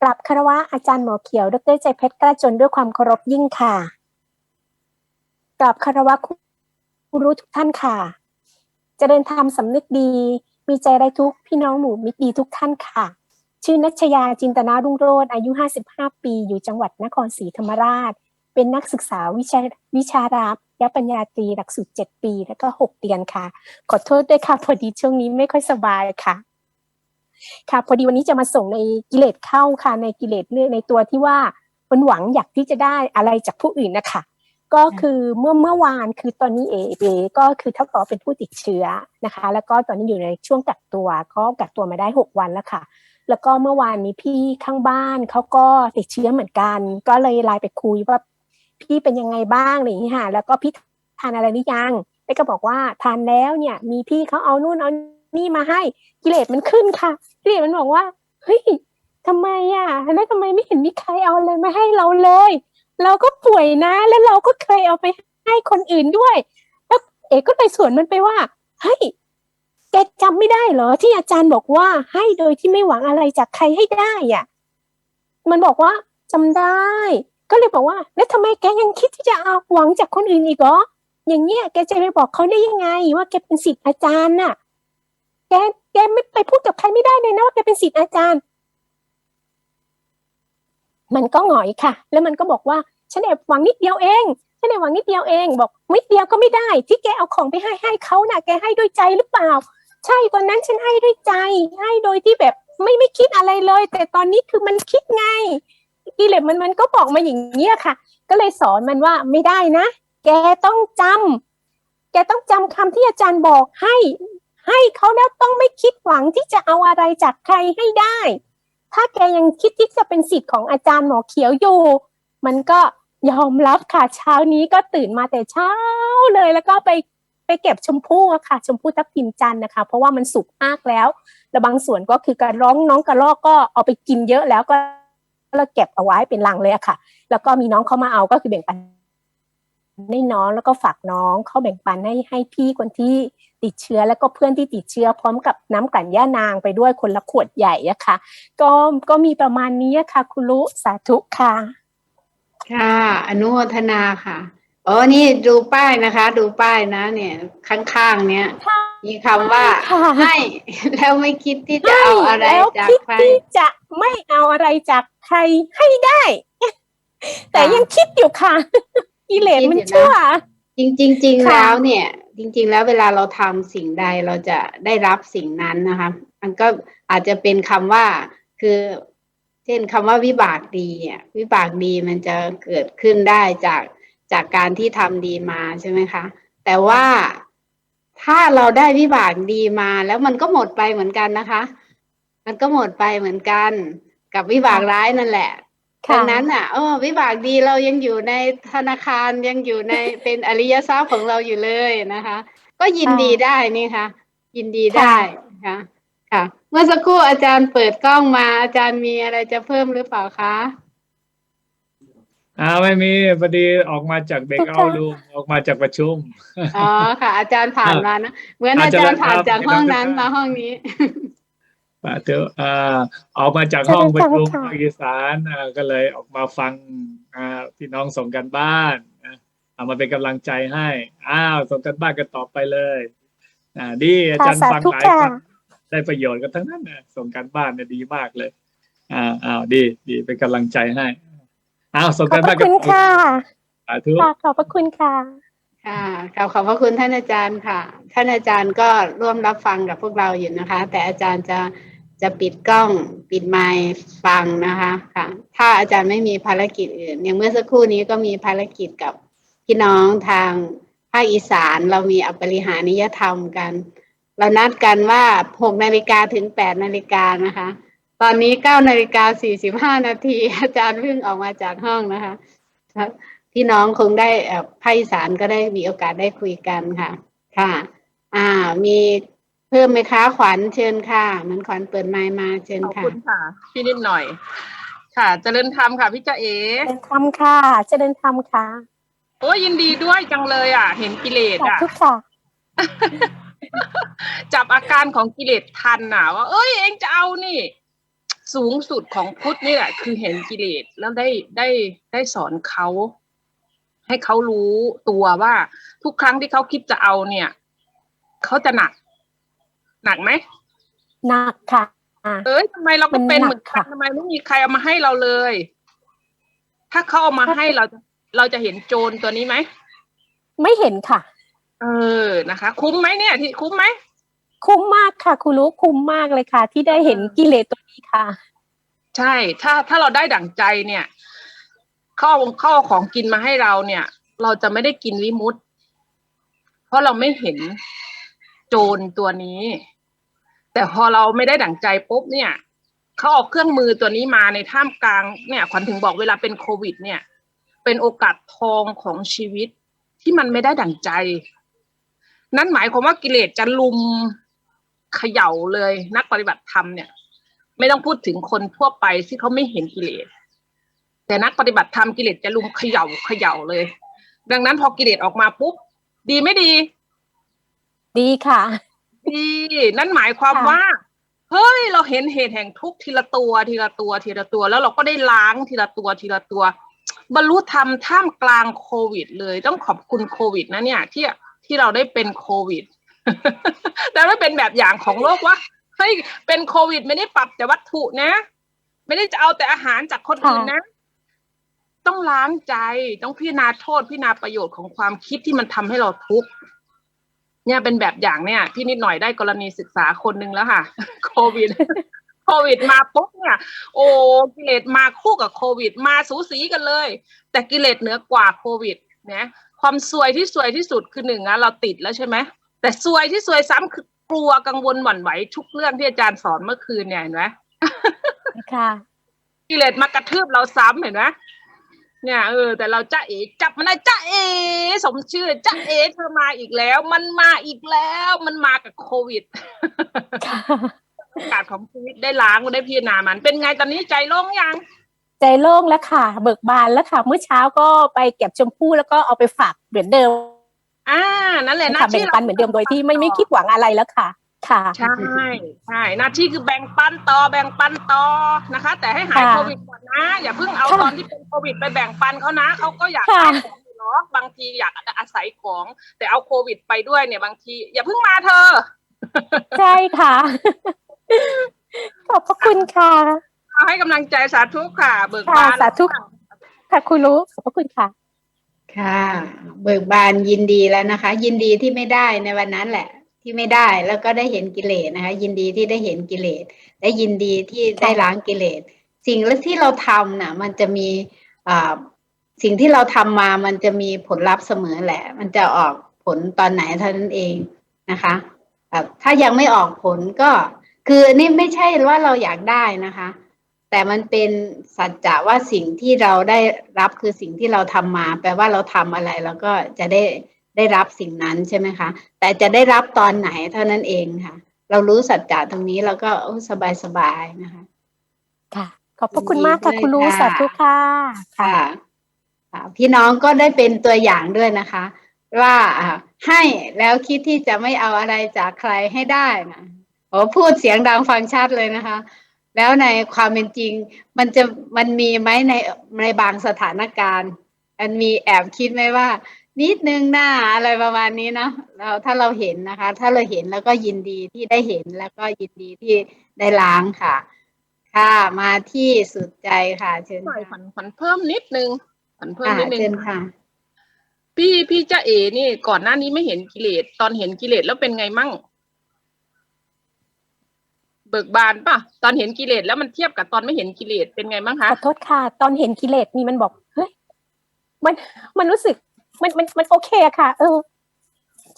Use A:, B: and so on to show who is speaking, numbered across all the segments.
A: กราบคารวะอาจารย์หมอเขียว ดรใจเพชรกล้าจนด้วยความเคารพยิ่งค่ะกราบคารวะครูรู้ทุกท่านค่ะเจริญธรรมสำนึกดี มีใจไรทุกพี่น้องหมู่มิตรดีทุกท่านค่ะ ชื่อนัชยาจินตนารุ่งโรจน์อายุ 55 ปี อยู่จังหวัดนครศรีธรรมราช เป็นนักศึกษาวิชาวิชารับยปัญญาตรีหลักสูตร 7 ปี แล้วก็ 6 เดือนค่ะ ขอโทษด้วยค่ะ พอดีช่วงนี้ไม่ค่อยสบายค่ะ ค่ะ พอดีวันนี้จะมาส่งในกิเลสเข้าค่ะ ในกิเลสเรื่องในตัวที่ว่ามันหวังอยากที่จะได้อะไรจากผู้อื่นนะคะก็คือเมื่อเมื่อวานคือตอนนี้เอเอก็คือเท่ากับว่าเป็นผู้ติดเชื้อนะคะ แล้วก็ตอนนี้อยู่ในช่วงกักตัวก็กักตัวมาได้ 6 วันแล้วค่ะ แล้วก็เมื่อวานมีพี่ข้างบ้านเขาก็ติดเชื้อเหมือนกัน ก็เลยไลน์ไปคุยว่าพี่เป็นยังไงบ้างอะไรอย่างนี้ค่ะแล้วก็พี่ทานอะไรหรือยังเป๊กก็บอกว่าทานแล้วเนี่ยมีพี่เขาเอานู่นเอา นี่มาให้กิเลสมันขึ้นค่ะกิเลสมันบอกว่าเฮ้ยทำไมอะแล้วทำไมไม่เห็นมีใครเอาอะไรมาให้เราเลย เราก็ป่วยนะ แล้วเราก็เคยเอาไปให้คนอื่นด้วย แล้วเอกก็เลยสวนมันไปว่าเฮ้ยแกจำไม่ได้เหรอ ที่อาจารย์บอกว่าให้โดยที่ไม่หวังอะไรจากใครให้ได้อะมันบอกว่าจำได้ ก็เลยบอกว่า แล้วทำไมแกยังคิดที่จะเอาหวังจากคนอื่นอีกเหรออย่างเงี้ยแกจะไปบอกเขาได้ยังไง ว่าแกเป็นศิษย์อาจารย์น่ะ แกแกไม่ไปพูดกับใครไม่ได้เลยนะว่าแกเป็นศิษย์อาจารย์ มันก็หงอยค่ะ แล้วมันก็บอกว่าฉันแอบหวังนิดเดียวเองฉันแอบหวังนิดเดียวเอง บอกนิดเดียวก็ไม่ได้ ที่แกเอาของไปให้ให้เขาน่ะ แกให้ด้วยใจหรือเปล่า ใช่ตอนนั้นฉันให้ด้วยใจ ให้โดยที่แบบไม่ไม่คิดอะไรเลย แต่ตอนนี้คือมันคิดไงกิเลสมันมันก็บอกมาอย่างเงี้ยค่ะ ก็เลยสอนมันว่าไม่ได้นะ แกต้องจำแกต้องจำคำที่อาจารย์บอกให้ ให้เขาแล้วต้องไม่คิดหวังที่จะเอาอะไรจากใครให้ได้ ถ้าแกยังคิดที่จะเป็นสิทธิ์ของอาจารย์หมอเขียวอยู่ มันก็ยอมรับค่ะเช้านี้ก็ตื่นมาแต่เช้าเลย แล้วก็ไปไปเก็บชมพู่อะค่ะ ชมพู่ทับทิมจันทร์นะคะ เพราะว่ามันสุกมากแล้วแล้วบางส่วนก็คือกระร้องน้องกระรอกก็เอาไปกินเยอะแล้วก็เราเก็บเอาไว้เป็นลังเลยอะค่ะ แล้วก็มีน้องเขามาเอาก็คือแบ่งปัน ให้น้องแล้วก็ฝากน้องเขาแบ่งปันให้ให้พี่คนที่ติดเชื้อแล้วก็เพื่อนที่ติดเชื้อพร้อมกับน้ำกลั่นย่านางไปด้วยคนละขวดใหญ่อะค่ะ ก็ก็มีประมาณนี้อะค่ะ คุณลุสาธุค่ะ
B: ค่ะ อนุโมทนาค่ะอ๋อนี่ดูป้ายนะคะ ดูป้ายนะ เนี่ย ข้างๆ เนี้ยมีคำว่า
A: ค่ะ
B: ให้แล้วไม่คิดที่จะเอาอะไร
A: แล้ว
B: จาก
A: คิด
B: ใคร
A: ที่จะไม่เอาอะไรจากใครให้ได้ แต่
B: ค่ะ
A: ยังคิดอยู่ค่ะ กิเลสมัน
B: คิดอยู่นะ
A: ชั่ว
B: จริงจริงจริง
A: ค่ะ
B: แล้วเนี่ย จริง ๆ แล้วเวลาเราทำสิ่งใดเราจะได้รับสิ่งนั้นนะคะมันก็อาจจะเป็นคำว่าคือ เช่นคำว่าวิบากดีอะวิบากดีมันจะเกิดขึ้นได้จากจากการที่ทำดีมาใช่ไหมคะ แต่ว่าถ้าเราได้วิบากดีมาแล้วมันก็หมดไปเหมือนกันนะคะ มันก็หมดไปเหมือนกัน กับวิบากร้ายนั่นแหละ
A: ค่ะ
B: ดังนั้นอะเออวิบากดีเรายังอยู่ในธนาคารยังอยู่ในเป็นอริยทรัพย์ของเราอยู่เลยนะคะ ก็ยินดีได้นี่ค่ะ ยินดีได้ค่ะค่ะ เมื่อสักครู่อาจารย์เปิดกล้องมาอาจารย์มีอะไรจะเพิ่มหรือเปล่าคะ
C: อ่าไม่มีพอดีออกมาจากเบรกเอาลูออกมาจากประชุม
B: อ๋อค่ะ อาจารย์ผ่านมานะเหมือนอาจารย์ผ่านจากห้องนั้นมาห้องนี้
C: ป่า เถอะอ่าออกมาจากห้องประชุม
A: เจริญธรรมค่ะ
C: ภาคอีสานอ่าก็เลยออกมาฟังอ่าพี่น้องส่งกันบ้านนะเอามาเป็นกำลังใจให้ อ้าวส่งกันบ้านกันต่อไปเลยอ่าดีอาจารย์
A: ค่ะ
C: ฟัง
A: สาธุ
C: หลาย
A: ค่ะ
C: ครั้งได้ประโยชน์กันทั้งนั้นนะส่งกันบ้านเนี่ยดีมากเลยอ่าอ้าวดีดีเป็นกำลังใจให้อ้าวส่ง
A: ขอบ
C: กัน
A: พ
C: บ้า
A: ระ
C: นกัน
A: คุณ
C: ต่อ
A: ค่ะ
C: สาธุ
A: ค่ะขอบพระคุณค่ะ
B: ค่ะกล่าวขอบพระคุณท่านอาจารย์ค่ะ ท่านอาจารย์ก็ร่วมรับฟังกับพวกเราอยู่นะคะ แต่อาจารย์จะ จะปิดกล้องปิดไมค์ฟังนะคะค่ะ ถ้าอาจารย์ไม่มีภารกิจอื่น อย่างเมื่อสักครู่นี้ก็มีภารกิจกับพี่น้องทางภาคอีสานเรามีอปริหานิยธรรมกัน เรานัดกันว่า6นาฬิกาถึง8นาฬิกานะคะ ตอนนี้9นาฬิกา45นาทีอาจารย์เพิ่งออกมาจากห้องนะคะพี่น้องคงได้ภาคอีสานก็ได้มีโอกาสได้คุยกันค่ะ ค่ะ อ่ามี พิ่มไหมคะขวัญเชิญค่ะเหมันขวัญเปิดไมค์มาเชิญ
D: ขอบ
B: ค่ะ
D: คุณค่ะ พี่นิดหน่อย ค่ะเจริญธรรมค่ะพี่เจาเอ
A: เจริญธรรมค่ะเจริญธรรมค่ะ
D: โอ้ยยินดีด้วยจังเลยอะ เห็นกิเลส
A: สา
D: อะ
A: ธุค่ะ
D: จับอาการของกิเลสทันน่ะว่าเอ้ยเองจะเอานี่ สูงสุดของพุทธนี่แหละ คือเห็นกิเลสแล้วได้ได้ได้สอนเขา ให้เขารู้ตัวว่า ทุกครั้งที่เขาคิดจะเอาเนี่ย เขาจะหนัก หนักไหม
A: หนักค่ะ
D: เอ้ยทำไมเราก็
A: มัน
D: เป็น
A: หนัก
D: เหมือนกัน
A: ค่ะ
D: ทำไมไม่มีใครเอามาให้เราเลย ถ้าเขาเอามาให้เราจะเราจะเห็นโจรตัวนี้ไหม
A: ไม่เห็นค่ะ
D: เออนะคะ คุ้มไหมเนี่ย ที่คุ้มไหม
A: คุ้มมากค่ะคุณรู้คุ้มมากเลยค่ะ ที่ได้เห็นกิเลสตัวนี้ค่ะ
D: ใช่ ถ้าถ้าเราได้ดั่งใจเนี่ยเข้าเข้าเอาของกินมาให้เราเนี่ย เราจะไม่ได้กินวิมุตต์เพราะเราไม่เห็นโจรตัวนี้ แต่พอเราไม่ได้ดั่งใจปุ๊บเนี่ยเขาเอาเครื่องมือตัวนี้มาในท่ามกลางเนี่ยขวัญถึงบอกเวลาเป็นโควิด เนี่ย เป็นโอกาสทองของชีวิตที่มันไม่ได้ดั่งใจ นั่นหมายความว่ากิเลสจะลุมเขย่าเลยนักปฏิบัติธรรมเนี่ย ไม่ต้องพูดถึงคนทั่วไปที่เขาไม่เห็นกิเลสแต่นักปฏิบัติธรรมกิเลสจะลุมเขย่าเขย่าเลย ดังนั้นพอกิเลสออกมาปุ๊บดีไม่ดี
A: ดีค่ะ
D: ดีนั่นหมายความ
A: ค่ะ
D: ว่า เฮ้ย เราเห็นเหตุแห่งทุกข์ทีละตัว ทีละตัว ทีละตัว แล้วเราก็ได้ล้างทีละตัวทีละตัว บรรลุธรรมท่ามกลางโควิด เลย ต้องขอบคุณโควิดนะเนี่ย ที่ที่เราได้เป็นโควิดแต่ไม่เป็นแบบอย่างของโลกว่าเฮ้ยเป็นโควิด ไม่ได้ปรับแต่วัตถุนะ ไม่ได้จะเอาแต่อาหารจากคนอื่นนะ ต้องล้างใจต้องพิจารณาโทษพิจารณาประโยชน์ของความคิดที่มันทำให้เราทุกข์ เนี่ยเป็นแบบอย่างเนี่ย พี่นิดหน่อยได้กรณีศึกษาคนหนึ่งแล้วค่ะ โควิดโควิดมาปุ๊บเนี่ย โอ้กิเลสมาคู่กับโควิด มาสูสีกันเลย แต่กิเลสเหนือกว่าโควิดนะความซวยที่ซวยที่สุดคือหนึ่งนะเราติดแล้วใช่ไหมแต่ซวยที่ซวยซ้ำคือกลัวกังวลหวั่นไหวทุกเรื่องที่อาจารย์สอนเมื่อคืนเนี่ยเห็นไหม
A: ค่ะ
D: กิเลสมากระทืบเราซ้ำเห็นไหม เนี่ยเออแต่เราจ้าเอ๋จับมันได้จ้าเอ๋สมชื่อจ้าเอ๋เธอมาอีกแล้ว มันมาอีกแล้วมันมากับโควิด
A: ค่ะ
D: โอกาสของชีวิตได้ล้างได้พิจารณามัน เป็นไงตอนนี้ใจโล่งยัง
A: ใจโล่งแล้วค่ะ เบิกบานแล้วค่ะ เมื่อเช้าก็ไปเก็บชมพู่แล้วก็เอาไปฝากเหมือนเดิม
D: อ่านั่นแหละหน้า
A: ค่ะ
D: ที่
A: แบ่งปันเหมือนเดิมโดยที่ไม่ไม่คิดหวังอะไรแล้วค่ะ ค่ะ
D: ใช่ใช่หน้าที่คือแบ่งปันต่อแบ่งปันต่อนะคะ แต่ให้หาย
A: ค่ะ
D: โควิดก่อนนะ อย่าเพิ่งเอา
A: ค่ะ
D: ตอนที่เป็นโควิดไปแบ่งปันเขานะเขาก็อยาก
A: ค่ะ
D: ได้ของอยู่เนาะบางทีอยากอาศัยของ แต่เอาโควิดไปด้วยเนี่ยบางที อย่าเพิ่งมาเธอ
A: ใช่ค่ะ ขอบพระคุณค่ะ
D: เอาให้กำลังใจสาธุค่ะ เบิก
A: ค่ะ
D: บาน
A: สาธุค่ะคุณรู้ขอบพระคุณค่ะ
B: ค่ะ เบิกบานยินดีแล้วนะคะ ยินดีที่ไม่ได้ในวันนั้นแหละ ที่ไม่ได้แล้วก็ได้เห็นกิเลสนะคะ ยินดีที่ได้เห็นกิเลสและยินดีที่ได้ล้างกิเลสสิ่งที่เราทำน่ะมันจะมีอ่าสิ่งที่เราทำมามันจะมีผลลัพธ์เสมอแหละ มันจะออกผลตอนไหนเท่านั้นเองนะคะอะถ้ายังไม่ออกผลก็คือนี่ไม่ใช่ว่าเราอยากได้นะคะ แต่มันเป็นสัจจะว่าสิ่งที่เราได้รับคือสิ่งที่เราทำมา แปลว่าเราทำอะไรเราก็จะได้ ได้รับสิ่งนั้นใช่ไหมคะ แต่จะได้รับตอนไหนเท่านั้นเองค่ะ เรารู้สัจจะตรงนี้เราก็สบายสบายๆนะคะ
A: ค่ะ ขอบพระคุณมากค่ะ
B: ยินดีด้วย
A: คุณรู้
B: ค่ะ
A: สาธุค่ะ
B: ค่ะค่ะพี่น้องก็ได้เป็นตัวอย่างด้วยนะคะว่าอ่าให้แล้วคิดที่จะไม่เอาอะไรจากใครให้ได้นะโอ้พูดเสียงดังฟังชัดเลยนะคะ แล้วในความเป็นจริง มันจะมันมีไหมในในบางสถานการณ์ มันมีแอบคิดไหมว่า นิดนึงหน้าอะไรประมาณนี้เนาะเราถ้าเราเห็นนะคะ ถ้าเราเห็นแล้วก็ยินดีที่ได้เห็นแล้วก็ยินดีที่ได้ล้างค่ะ ค่ะมาที่สุดใจค่ะ เชิญ
D: หน่อย
B: ค่ะ
D: ฝันฝันเพิ่มนิดนึงฝันเพิ่ม
B: ค่ะ
D: นิดนึง
B: เชิญค่ะ
D: พี่พี่จ้าเอนี่ก่อนหน้านี้ไม่เห็นกิเลสตอนเห็นกิเลสแล้วเป็นไงมั่ง เบิกบานป่ะตอนเห็นกิเลสแล้วมันเทียบกับตอนไม่เห็นกิเลสเป็นไงบ้าง
A: ข
D: คะ
A: อโทษค่ะ ตอนเห็นกิเลสนี่มันบอกเฮ้ยมันมันรู้สึก มันมันมันโอเคอะค่ะ เออ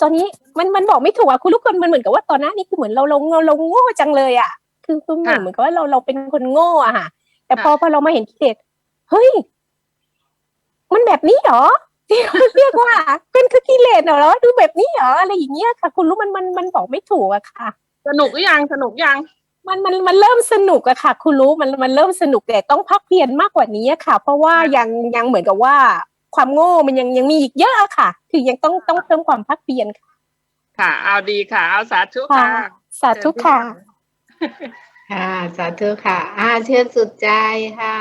A: ตอนนี้มันมันบอกไม่ถูกอะคุณลูกคนมันเหมือนกับว่าตอนนั้นนี่คือเหมือนเราเราเราเราโง่จังเลยอะคือคือเหมือนเหมือนกับว่าเราเราเป็นคนโง่อะค่ะ แต่พอพอเรามาเห็นกิเลสเฮ้ย มันแบบนี้เหรอที่เขาเรียกว่าเป็นคือกิเลสเหรอดูแบบนี้เหรออะไรอย่างเงี้ยค่ะ คุณรู้มันมันมันบอกไม่ถูกอะค่ะ
D: สนุกหรือยังสนุกยัง
A: มันมันมันเริ่มสนุกอะค่ะ คุณรู้มันมันเริ่มสนุกแต่ต้องพักเพียรมากกว่านี้อะค่ะ เพราะว่ายังยังเหมือนกับว่า ความโง่มันยังยังมีอีกเยอะอะค่ะ คือยังต้องต้องเพิ่มความพักเพียรค่ะ
D: ค่ะ เอาดีค่ะ เอาสาธุ
A: ค่ะ
D: ค่ะ
A: สาธุค่ะ
B: ค่ะ สาธุค่ะอ่าเชิญสุดใจค่ะ